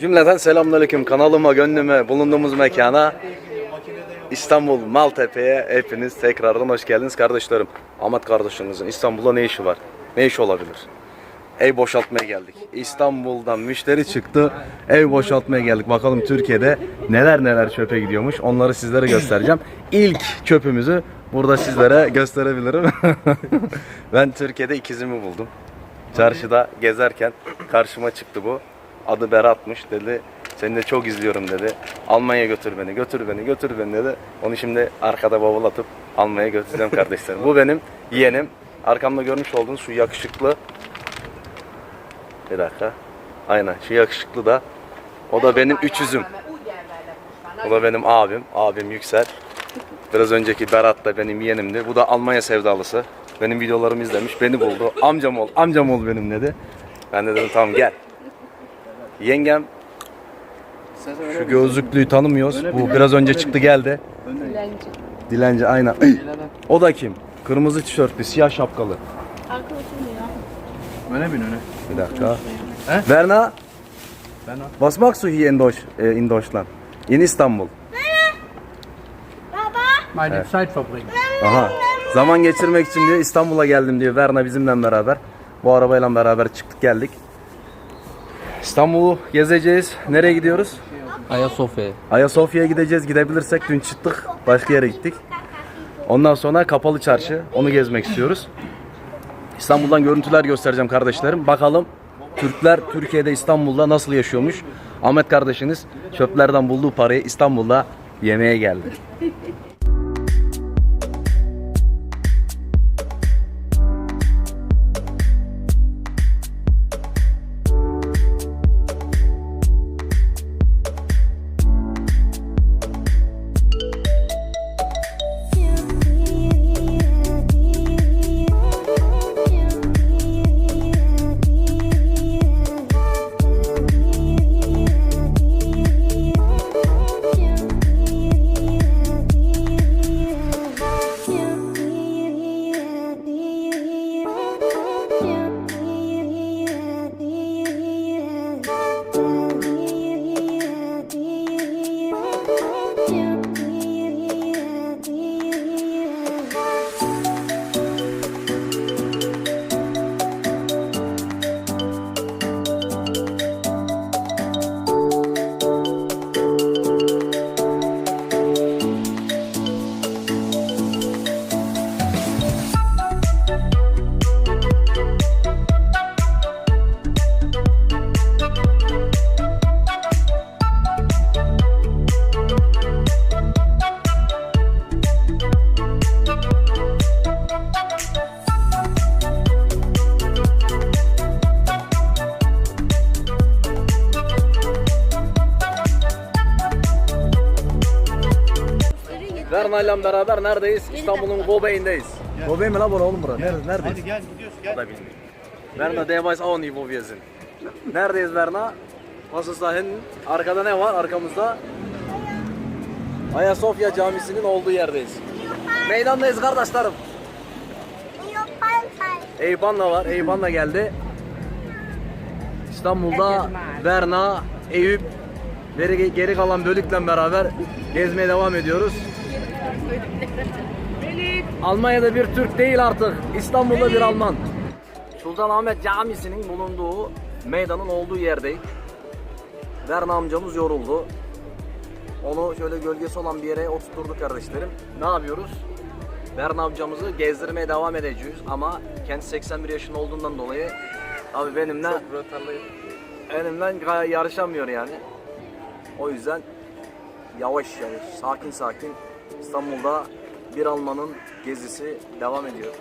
Cümleten selamünaleyküm kanalıma, gönlüme, bulunduğumuz mekana İstanbul Maltepe'ye hepiniz tekrardan hoş geldiniz kardeşlerim. Ahmet kardeşinizin İstanbul'da ne işi var? Ne iş olabilir? Ev boşaltmaya geldik. İstanbul'dan müşteri çıktı. Ev boşaltmaya geldik. Bakalım Türkiye'de neler neler çöpe gidiyormuş. Onları sizlere göstereceğim. İlk çöpümüzü burada sizlere gösterebilirim. ben Türkiye'de ikizimi buldum. Çarşıda gezerken karşıma çıktı bu. Adı Berat'mış dedi. Seni de çok izliyorum dedi. Almanya'ya götür beni, götür beni, götür beni dedi. Onu şimdi arkada bavul atıp Almanya'ya götüreceğim kardeşlerim. Bu benim yeğenim. Arkamda görmüş olduğunuz şu yakışıklı. Bir dakika. Aynen şu yakışıklı da. O da benim üçüzüm. O da benim abim. Abim Yüksel. Biraz önceki Berat da benim yeğenimdi. Bu da Almanya sevdalısı. Benim videolarımı izlemiş. Beni buldu. Amcam ol, amcam ol benim dedi. Ben de dedim tamam gel. Yengem şu gözlüklüyü tanımıyoruz. Bu biraz önce çıktı geldi. Dilenci. Dilenci aynen. O da kim? Kırmızı tişörtlü, siyah şapkalı. Arkadaşım ya. Öne bin öne. Bir dakika. Verna, Ben o. was machst du hier in, Deutsch, äh, in Deutschland? In İstanbul. Meine Zeit verbringen. Aha. Zaman geçirmek için diyor İstanbul'a geldim diyor. Verna bizimle beraber. Bu arabayla beraber çıktık geldik. İstanbul'u gezeceğiz. Nereye gidiyoruz? Ayasofya. Ayasofya'ya gideceğiz. Gidebilirsek dün çıktık. Başka yere gittik. Ondan sonra Kapalı Çarşı. Onu gezmek istiyoruz. İstanbul'dan görüntüler göstereceğim kardeşlerim. Bakalım Türkler Türkiye'de İstanbul'da nasıl yaşıyormuş? Ahmet kardeşiniz çöplerden bulduğu parayı İstanbul'da yemeye geldi. İle beraber neredeyiz? İstanbul'un Gobeğindeyiz. Gobeğin mi lan bura oğlum bura? Nerede, neredeyiz? Hadi gel gidiyoruz O gel. da bilmiyor. Nicht, wo wir sind. Neredeyiz ist da hinten? Arkada ne var? Arkamızda Ayasofya Camisi'nin olduğu yerdeyiz. Meydandayız kardeşlerim. Eyüphan'la var. Eyüphan'la geldi. İstanbul'da Berna, Eyüp geri, geri kalan bölükle beraber gezmeye devam ediyoruz. Almanya'da bir Türk değil artık. İstanbul'da bir Alman. Sultanahmet Camisi'nin bulunduğu meydanın olduğu yerdeyiz. Berna amcamız yoruldu. Onu şöyle gölgesi olan bir yere oturtturduk kardeşlerim. Ne yapıyoruz? Berna amcamızı gezdirmeye devam edeceğiz ama kendi 81 yaşında olduğundan dolayı abi benimle benimle yarışamıyor yani. O yüzden yavaş yavaş, sakin sakin İstanbul'da bir Almanın gezisi devam ediyor.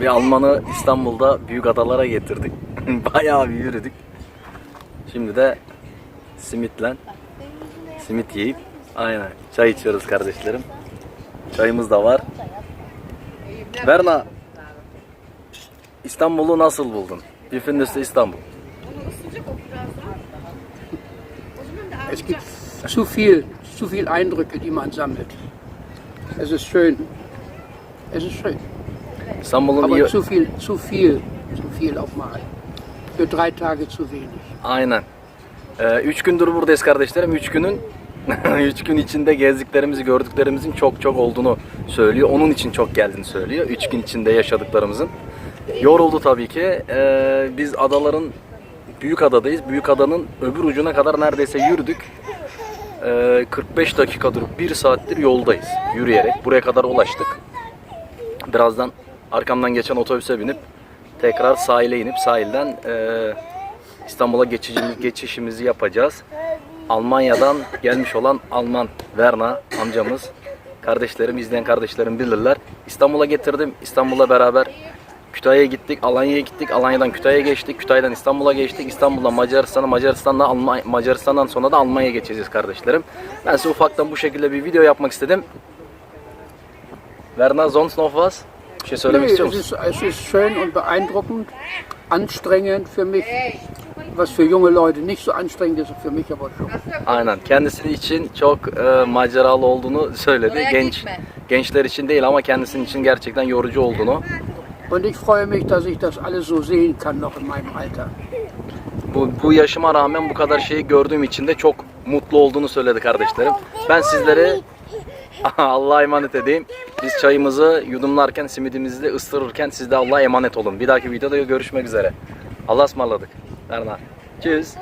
Bir Alman'ı İstanbul'da büyük adalara getirdik. Bayağı bir yürüdük. Şimdi de simitle simit yiyip aynen çay içiyoruz kardeşlerim. Çayımız da var. Berna İstanbul'u nasıl buldun? Findest du İstanbul? Es gibt zu viel, zu viel Eindrücke, die man sammelt. Es ist schön. Es ist schön. İstanbul'un iyi... zu viel, zu viel, zu viel auf mal. Für drei Tage zu wenig. Aynen. Ee, üç gündür buradayız kardeşlerim. Üç günün üç gün içinde gezdiklerimizi, gördüklerimizin çok çok olduğunu söylüyor. Onun için çok geldiğini söylüyor. Üç gün içinde yaşadıklarımızın. Yoruldu tabii ki. Ee, biz adaların büyük adadayız. Büyük adanın öbür ucuna kadar neredeyse yürüdük. Ee, 45 dakikadır, 1 saattir yoldayız yürüyerek. Buraya kadar ulaştık. Birazdan arkamdan geçen otobüse binip tekrar sahile inip sahilden eee, İstanbul'a geçişimiz, geçişimizi yapacağız. Almanya'dan gelmiş olan Alman Verna amcamız, kardeşlerim, izleyen kardeşlerim bilirler. İstanbul'a getirdim. İstanbul'la beraber Kütahya'ya gittik, Alanya'ya gittik, Alanya'dan Kütahya'ya geçtik, Kütahya'dan İstanbul'a geçtik, İstanbul'dan Macaristan'a, Macaristan'dan Almanya, Macaristan'dan sonra da Almanya'ya geçeceğiz kardeşlerim. Ben size ufaktan bu şekilde bir video yapmak istedim. Verna, sonst noch was? Bir şey söylemek istiyor es musun? ist, es ist schön und beeindruckend, anstrengend für mich. Was für junge Leute nicht so anstrengend ist, für mich aber schon. Aynen. Kendisi için çok e, maceralı olduğunu söyledi. Genç gençler için değil ama kendisinin için gerçekten yorucu olduğunu. Und ich freue mich, dass ich das alles so sehen kann noch in meinem Alter. Bu, bu yaşıma rağmen bu kadar şeyi gördüğüm için de çok mutlu olduğunu söyledi kardeşlerim. Ben sizleri Allah'a emanet edeyim. Biz çayımızı yudumlarken, simidimizi de ısırırken siz de Allah'a emanet olun. Bir dahaki videoda görüşmek üzere. Allah'a ısmarladık. Berna. Tschüss.